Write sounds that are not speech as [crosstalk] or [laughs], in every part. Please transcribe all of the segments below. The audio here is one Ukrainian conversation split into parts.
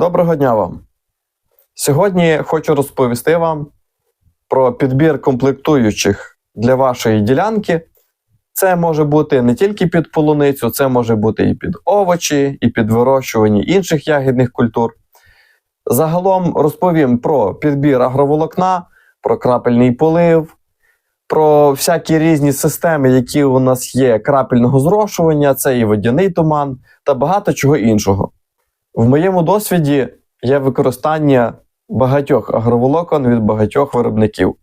Доброго дня вам. Сьогодні хочу розповісти вам про підбір комплектуючих для вашої ділянки. Це може бути не тільки під полуницю, це може бути і під овочі, і під вирощування інших ягідних культур. Загалом розповім про підбір агроволокна, про крапельний полив, про всякі різні системи, які у нас є крапельного зрошування, це і водяний туман та багато чого іншого. В моєму досвіді є використання багатьох агроволокон від багатьох виробників.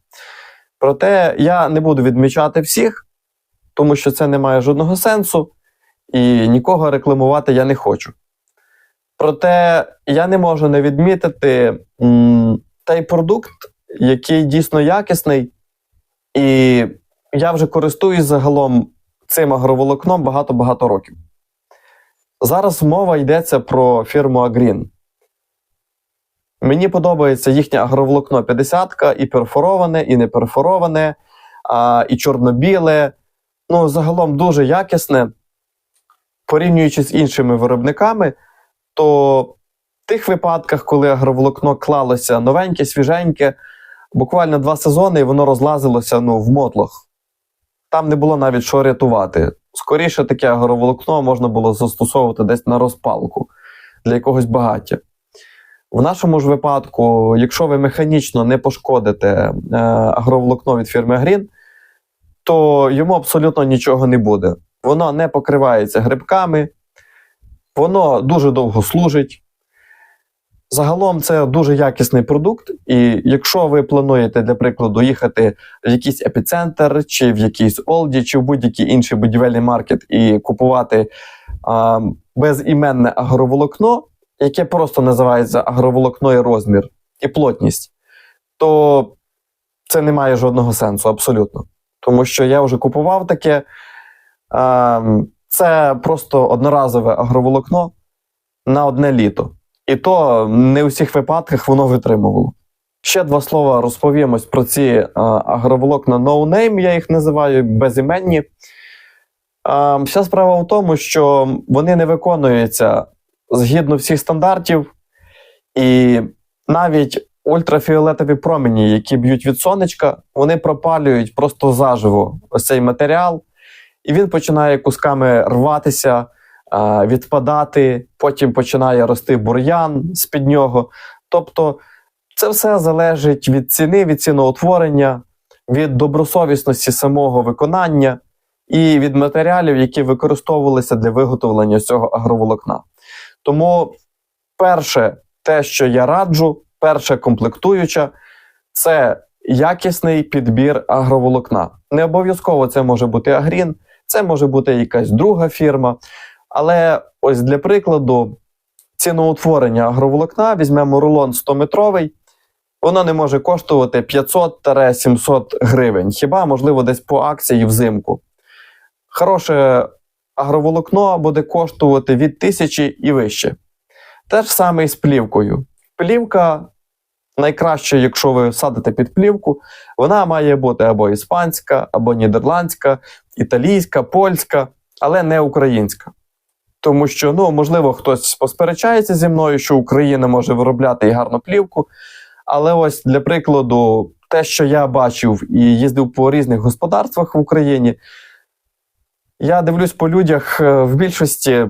Проте я не буду відмічати всіх, тому що це не має жодного сенсу, і нікого рекламувати я не хочу. Проте я не можу не відмітити м, той продукт, який дійсно якісний, і я вже користуюсь загалом цим агроволокном багато-багато років. Зараз мова йдеться про фірму Агрін. Мені подобається їхнє агроволокно 50 і перфороване, і не перфороване, а, і чорно-біле. Ну, загалом дуже якісне. Порівнюючи з іншими виробниками, то в тих випадках, коли агроволокно клалося новеньке, свіженьке, буквально два сезони, і воно розлазилося ну, в мотлох. Там не було навіть що рятувати. Скоріше таке агроволокно можна було застосовувати десь на розпалку для якогось багаття. В нашому ж випадку, якщо ви механічно не пошкодите е, агроволокно від фірми Грін, то йому абсолютно нічого не буде. Воно не покривається грибками, воно дуже довго служить. Загалом це дуже якісний продукт, і якщо ви плануєте, для прикладу, їхати в якийсь епіцентр, чи в якийсь Олді, чи в будь-який інший будівельний маркет і купувати а, безіменне агроволокно, яке просто називається агроволокно і розмір і плотність, то це не має жодного сенсу абсолютно. Тому що я вже купував таке. А, це просто одноразове агроволокно на одне літо. І то не у всіх випадках воно витримувало. Ще два слова розповім ось про ці а, агроволокна no name, я їх називаю безіменні. А, вся справа в тому, що вони не виконуються згідно всіх стандартів, і навіть ультрафіолетові промені, які б'ють від сонечка, вони пропалюють просто заживо ось цей матеріал, і він починає кусками рватися відпадати, потім починає рости бур'ян з-під нього. Тобто це все залежить від ціни, від ціноутворення, від добросовісності самого виконання і від матеріалів, які використовувалися для виготовлення цього агроволокна. Тому перше, те, що я раджу, перше комплектуюча, це якісний підбір агроволокна. Не обов'язково це може бути Агрін, це може бути якась друга фірма. Але ось для прикладу, ціноутворення агроволокна візьмемо рулон 100-метровий, воно не може коштувати 500-700 гривень. Хіба, можливо, десь по акції взимку. Хороше агроволокно буде коштувати від тисячі і вище. Те ж саме і з плівкою. Плівка найкраще, якщо ви садите під плівку, вона має бути або іспанська, або нідерландська, італійська, польська, але не українська. Тому що, ну, можливо, хтось посперечається зі мною, що Україна може виробляти і гарну плівку. Але ось для прикладу, те, що я бачив і їздив по різних господарствах в Україні, я дивлюсь по людях е, в більшості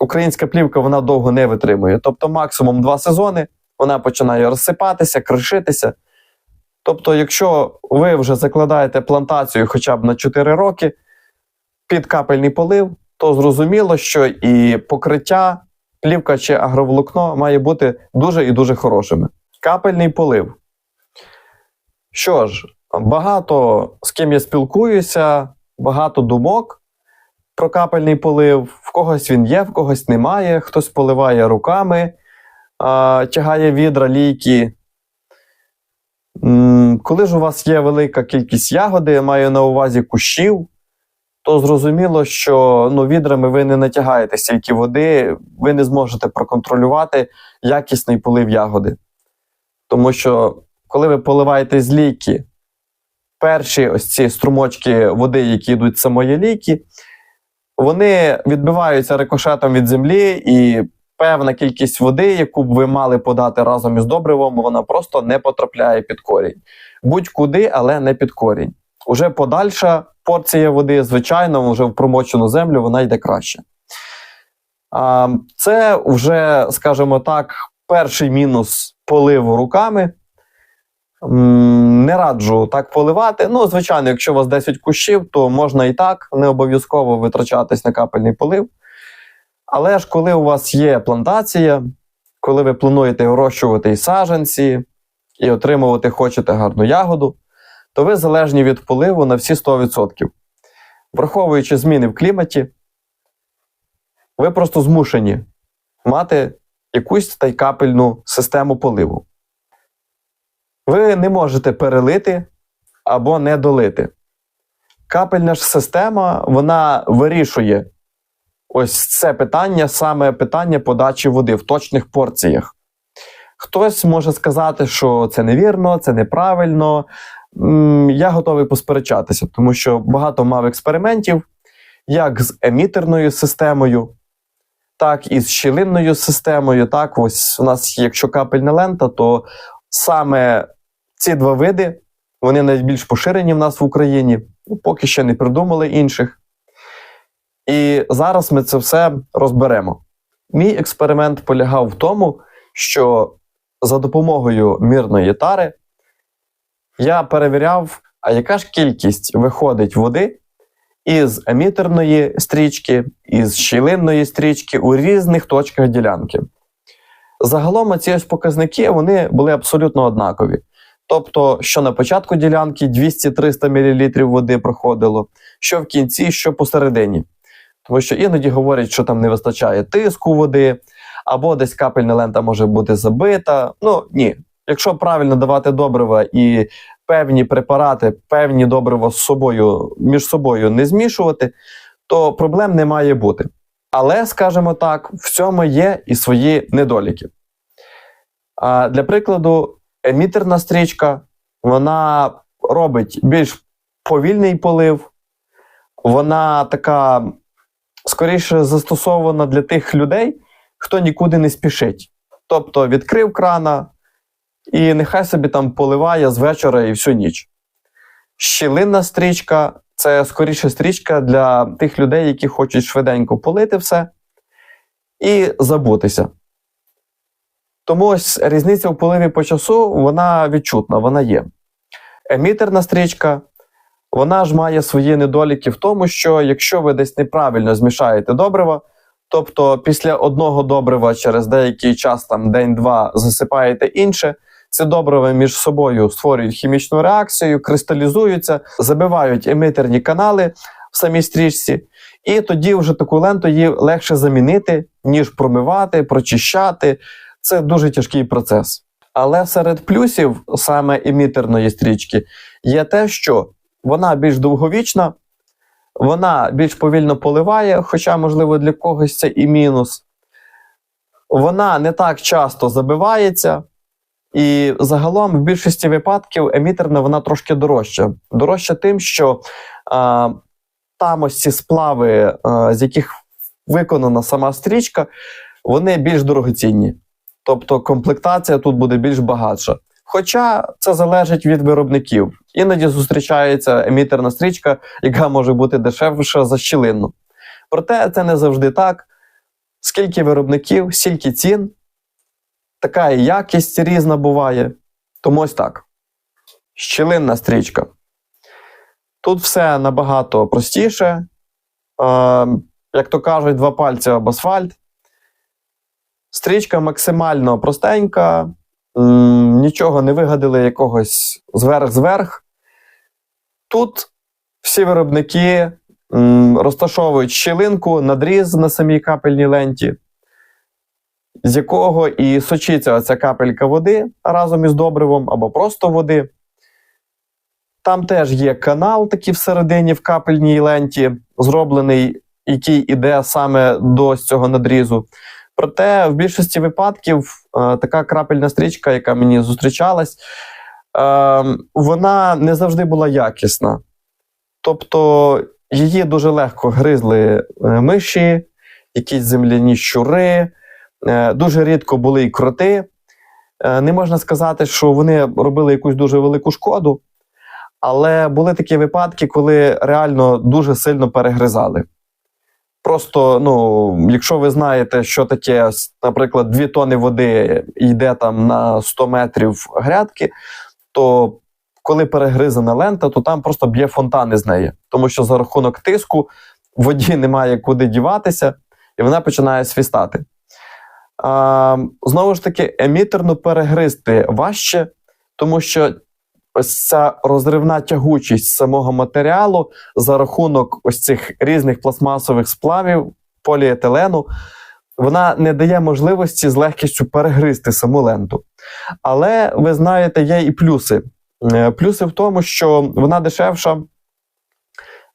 українська плівка вона довго не витримує. Тобто, максимум два сезони вона починає розсипатися, кришитися. Тобто, якщо ви вже закладаєте плантацію хоча б на 4 роки під капельний полив то зрозуміло, що і покриття, плівка чи агроволокно має бути дуже і дуже хорошими. Капельний полив. Що ж, багато з ким я спілкуюся, багато думок про капельний полив. В когось він є, в когось немає, хтось поливає руками, тягає відра, лійки. Коли ж у вас є велика кількість ягоди, я маю на увазі кущів, то зрозуміло, що ну, відрами ви не натягаєте стільки води, ви не зможете проконтролювати якісний полив ягоди. Тому що, коли ви поливаєте з ліки, перші ось ці струмочки води, які йдуть з самої ліки, вони відбиваються рикошетом від землі і певна кількість води, яку б ви мали подати разом із добривом, вона просто не потрапляє під корінь. Будь-куди, але не під корінь. Уже подальша порція води, звичайно, вже в промочену землю вона йде краще. Це вже, скажімо так, перший мінус поливу руками. Не раджу так поливати. Ну, звичайно, якщо у вас 10 кущів, то можна і так, не обов'язково витрачатись на капельний полив. Але ж коли у вас є плантація, коли ви плануєте вирощувати і саджанці, і отримувати хочете гарну ягоду, то ви залежні від поливу на всі 100%. Враховуючи зміни в кліматі, ви просто змушені мати якусь та й капельну систему поливу. Ви не можете перелити або не долити. Капельна ж система вона вирішує ось це питання, саме питання подачі води в точних порціях. Хтось може сказати, що це невірно, це неправильно. Я готовий посперечатися, тому що багато мав експериментів, як з емітерною системою, так і з щілинною системою. Так, ось у нас, якщо капельна лента, то саме ці два види вони найбільш поширені в нас в Україні. Ну, Поки ще не придумали інших. І зараз ми це все розберемо. Мій експеримент полягав в тому, що за допомогою мірної тари я перевіряв, а яка ж кількість виходить води із емітерної стрічки, із щілинної стрічки у різних точках ділянки. Загалом ці ось показники вони були абсолютно однакові. Тобто, що на початку ділянки 200-300 мл води проходило, що в кінці, що посередині. Тому що іноді говорять, що там не вистачає тиску води, або десь капельна лента може бути забита. Ну ні. Якщо правильно давати добрива і певні препарати, певні добрива з собою між собою не змішувати, то проблем не має бути. Але, скажімо так, в цьому є і свої недоліки. А для прикладу, емітерна стрічка вона робить більш повільний полив, вона така скоріше застосована для тих людей, хто нікуди не спішить. Тобто відкрив крана і нехай собі там поливає з вечора і всю ніч. Щілинна стрічка це скоріше стрічка для тих людей, які хочуть швиденько полити все і забутися. Тому ось різниця в поливі по часу вона відчутна, вона є. Емітерна стрічка, вона ж має свої недоліки в тому, що якщо ви десь неправильно змішаєте добрива, тобто після одного добрива через деякий час, там день-два, засипаєте інше, ці добрива між собою створюють хімічну реакцію, кристалізуються, забивають емітерні канали в самій стрічці, і тоді вже таку ленту її легше замінити, ніж промивати, прочищати. Це дуже тяжкий процес. Але серед плюсів саме емітерної стрічки є те, що вона більш довговічна, вона більш повільно поливає, хоча, можливо, для когось це і мінус. Вона не так часто забивається, і загалом в більшості випадків емітерна вона трошки дорожча. Дорожча тим, що а, там ось ці сплави, а, з яких виконана сама стрічка, вони більш дорогоцінні. Тобто комплектація тут буде більш багатша. Хоча це залежить від виробників. Іноді зустрічається емітерна стрічка, яка може бути дешевша за щілинну. Проте це не завжди так. Скільки виробників, стільки цін, така якість різна буває. Тому ось так. Щілинна стрічка. Тут все набагато простіше. Е, як то кажуть, два пальці об асфальт. Стрічка максимально простенька, нічого не вигадали якогось зверх-зверх. Тут всі виробники розташовують щілинку, надріз на самій капельній ленті, з якого і сочиться оця капелька води разом із добривом або просто води. Там теж є канал такий всередині в капельній ленті, зроблений, який іде саме до цього надрізу. Проте в більшості випадків е, така крапельна стрічка, яка мені зустрічалась, е, вона не завжди була якісна. Тобто її дуже легко гризли е, миші, якісь земляні щури, Дуже рідко були і кроти. Е, Не можна сказати, що вони робили якусь дуже велику шкоду, але були такі випадки, коли реально дуже сильно перегризали. Просто, ну, якщо ви знаєте, що таке, наприклад, 2 тони води йде там на 100 метрів грядки, то коли перегризана лента, то там просто б'є фонтани з неї, тому що за рахунок тиску воді [laughs] немає куди діватися, і вона починає свістати. А, знову ж таки, емітерну перегризти важче, тому що ось ця розривна тягучість самого матеріалу за рахунок ось цих різних пластмасових сплавів, поліетилену, вона не дає можливості з легкістю перегризти саму ленту. Але ви знаєте, є і плюси. Е, Плюси в тому, що вона дешевша.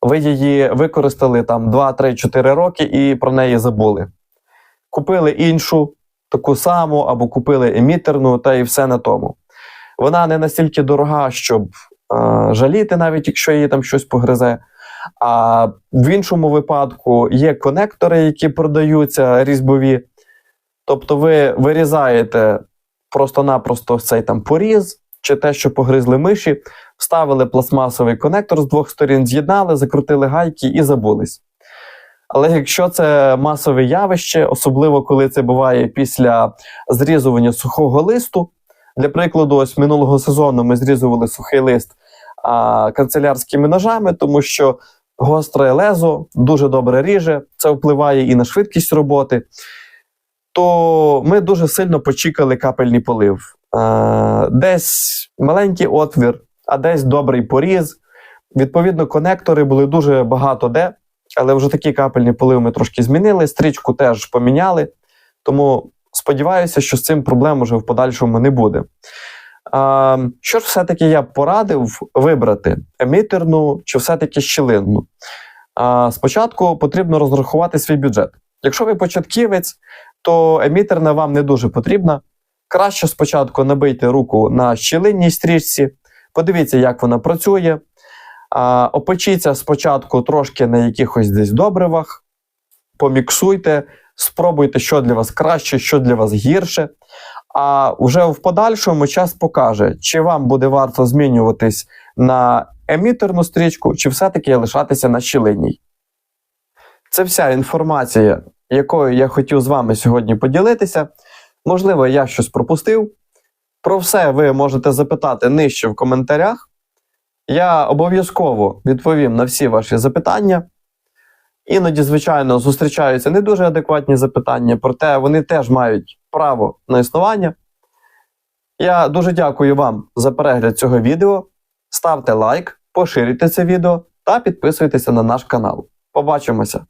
Ви її використали там 2, 3, 4 роки і про неї забули. Купили іншу, таку саму, або купили емітерну, та і все на тому. Вона не настільки дорога, щоб е, жаліти, навіть якщо її там щось погризе. А в іншому випадку є конектори, які продаються різьбові. Тобто ви вирізаєте просто-напросто цей там поріз, чи те, що погризли миші, вставили пластмасовий конектор з двох сторін, з'єднали, закрутили гайки і забулись. Але якщо це масове явище, особливо коли це буває після зрізування сухого листу, для прикладу, ось минулого сезону ми зрізували сухий лист а, канцелярськими ножами, тому що гостре лезо дуже добре ріже, це впливає і на швидкість роботи. То ми дуже сильно почікали капельний полив. Е, десь маленький отвір, а десь добрий поріз. Відповідно, конектори були дуже багато де, але вже такий капельний полив ми трошки змінили. Стрічку теж поміняли. Тому сподіваюся, що з цим проблем уже в подальшому не буде. А, що ж все-таки я порадив вибрати емітерну чи все-таки щілинну? А, спочатку потрібно розрахувати свій бюджет. Якщо ви початківець, то емітерна вам не дуже потрібна. Краще спочатку набийте руку на щілинній стрічці, подивіться, як вона працює. Опечіться спочатку трошки на якихось десь добривах, поміксуйте, спробуйте, що для вас краще, що для вас гірше. А вже в подальшому час покаже, чи вам буде варто змінюватись на емітерну стрічку, чи все-таки лишатися на щілинній. Це вся інформація, якою я хотів з вами сьогодні поділитися. Можливо, я щось пропустив. Про все ви можете запитати нижче в коментарях. Я обов'язково відповім на всі ваші запитання. Іноді, звичайно, зустрічаються не дуже адекватні запитання, проте вони теж мають право на існування. Я дуже дякую вам за перегляд цього відео. Ставте лайк, поширюйте це відео та підписуйтеся на наш канал. Побачимося!